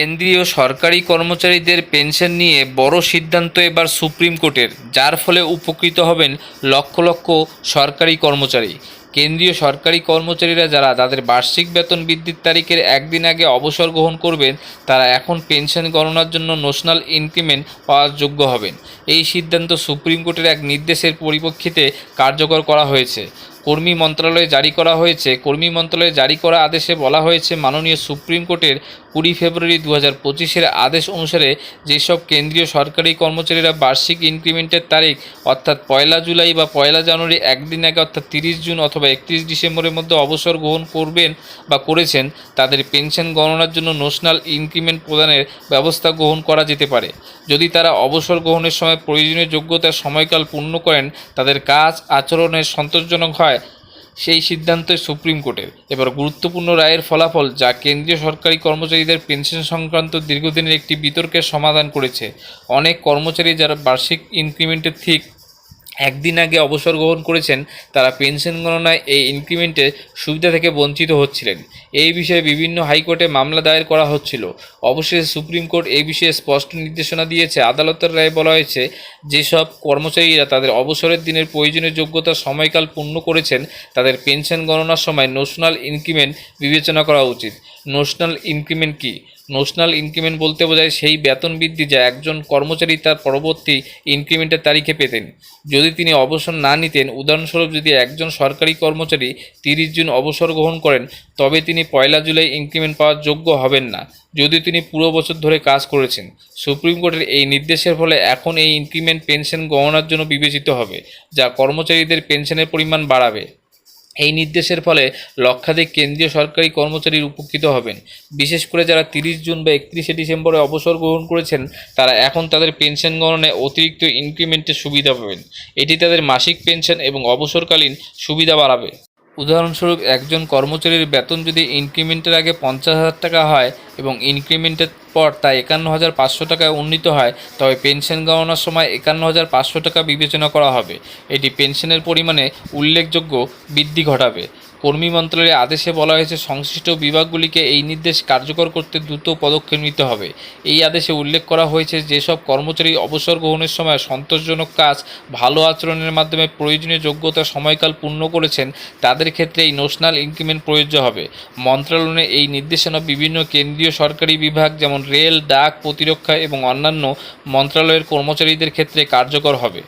কেন্দ্রীয় সরকারি কর্মচারীদের পেনশন নিয়ে বড় সিদ্ধান্ত এবার সুপ্রিম কোর্টের, যার ফলে উপকৃত হবেন লক্ষ লক্ষ সরকারি কর্মচারী। কেন্দ্রীয় সরকারি কর্মচারীরা যারা তাদের বার্ষিক বেতন বৃদ্ধির তারিখের একদিন আগে অবসর গ্রহণ করবেন, তারা এখন পেনশন গণনার জন্য ন্যাশনাল ইনক্রিমেন্ট পাওয়ার যোগ্য হবেন। এই সিদ্ধান্ত সুপ্রিম কোর্টের এক নির্দেশের পরিপ্রেক্ষিতে কার্যকর করা হয়েছে। কর্মী মন্ত্রণালয়ে জারি করা হয়েছে। কর্মী মন্ত্রণালয়ে জারি করা আদেশে বলা হয়েছে, মাননীয় সুপ্রিম কোর্টের কুড়ি ফেব্রুয়ারি দু হাজার পঁচিশের আদেশ অনুসারে যেসব কেন্দ্রীয় সরকারি কর্মচারীরা বার্ষিক ইনক্রিমেন্টের তারিখ, অর্থাৎ পয়লা জুলাই বা পয়লা জানুয়ারি একদিন আগে, অর্থাৎ তিরিশ জুন অথবা একত্রিশ ডিসেম্বরের মধ্যে অবসর গ্রহণ করবেন বা করেছেন, তাদের পেনশন গণনার জন্য ন্যাশনাল ইনক্রিমেন্ট প্রদানের ব্যবস্থা গ্রহণ করা যেতে পারে। যদি তারা অবসর গ্রহণের সময় প্রয়োজনীয় যোগ্যতার সময়কাল পূর্ণ করেন, তাদের কাজ, আচরণের সন্তোষজনক হয়। সেই সিদ্ধান্ত সুপ্রিম কোর্টের এবার গুরুত্বপূর্ণ রায়ের ফলাফল যা কেন্দ্রীয় সরকারি কর্মচারীদের পেনশন সংক্রান্ত দীর্ঘদিনের একটি বিতর্কের সমাধান করেছে। অনেক কর্মচারী যারা বার্ষিক ইনক্রিমেন্টের ঠিক একদিন আগে অবসর গ্রহণ করেছেন, তারা পেনশন গণনায় এই ইনক্রিমেন্টের সুবিধা থেকে বঞ্চিত হচ্ছিলেন। এই বিষয়ে বিভিন্ন হাইকোর্টে মামলা দায়ের করা হচ্ছিল। অবশেষে সুপ্রিম কোর্ট এই বিষয়ে স্পষ্ট নির্দেশনা দিয়েছে। আদালতের রায়ে বলা হয়েছে, যেসব কর্মচারীরা তাদের অবসরের দিনের প্রয়োজনীয় যোগ্যতার সময়কাল পূর্ণ করেছেন, তাদের পেনশন গণনার সময় ন্যাশনাল ইনক্রিমেন্ট বিবেচনা করা উচিত। ন্যাশনাল ইনক্রিমেন্ট কী? ন্যাশনাল ইনক্রিমেন্ট বলতে বোঝায় সেই বেতন বৃদ্ধি যা একজন কর্মচারী তার পরবর্তী ইনক্রিমেন্টের তারিখে পেতেন। যদি তিনি অবসর না নিতেন, উদাহরণস্বরূপ যদি একজন সরকারি কর্মচারী তিরিশ জুন অবসর গ্রহণ করেন, তবে তিনি পয়লা জুলাই ইনক্রিমেন্ট পাওয়ার যোগ্য হবেন না। যদি তিনি পুরো বছর ধরে কাজ করেছেন, সুপ্রিম কোর্টের এই নির্দেশের ফলে এখন এই ইনক্রিমেন্ট পেনশন গণনার জন্য বিবেচিত হবে, যা কর্মচারীদের পেনশনের পরিমাণ বাড়াবে। এই নির্দেশের ফলে লক্ষাধিক কেন্দ্রীয় সরকারি কর্মচারীর উপকৃত হবেন। বিশেষ করে যারা তিরিশ জুন বা একত্রিশে ডিসেম্বরে অবসর গ্রহণ করেছেন, তারা এখন তাদের পেনশন গণনায় অতিরিক্ত ইনক্রিমেন্টের সুবিধা পাবেন। এটি তাদের মাসিক পেনশন এবং অবসরকালীন সুবিধা বাড়াবে। উদাহরণস্বরূপ, একজন কর্মচারীর বেতন যদি ইনক্রিমেন্টের আগে পঞ্চাশ হাজার টাকা হয় এবং ইনক্রিমেন্টের পর তা একান্ন হাজার পাঁচশো টাকায় উন্নীত হয়, তবে পেনশন গণনার সময় একান্ন হাজার পাঁচশো টাকা বিবেচনা করা হবে। এটি পেনশনের পরিমাণে উল্লেখযোগ্য বৃদ্ধি ঘটাবে। কর্মী মন্ত্রণালয়ের আদেশে বলা হয়েছে, সংশ্লিষ্ট বিভাগগুলিকে এই নির্দেশ কার্যকর করতে দ্রুত পদক্ষেপ নিতে হবে। এই আদেশে উল্লেখ করা হয়েছে, যেসব কর্মচারী অবসর গ্রহণের সময় সন্তোষজনক কাজ, ভালো আচরণের মাধ্যমে প্রয়োজনীয় যোগ্যতা সময়কাল পূর্ণ করেছেন, তাদের ক্ষেত্রে এই ন্যাশনাল ইনক্রিমেন্ট প্রযোজ্য হবে। মন্ত্রণালয়ের এই নির্দেশনা বিভিন্ন কেন্দ্রীয় সরকারি বিভাগ, যেমন রেল, ডাক, প্রতিরক্ষা এবং অন্যান্য মন্ত্রণালয়ের কর্মচারীদের ক্ষেত্রে কার্যকর হবে।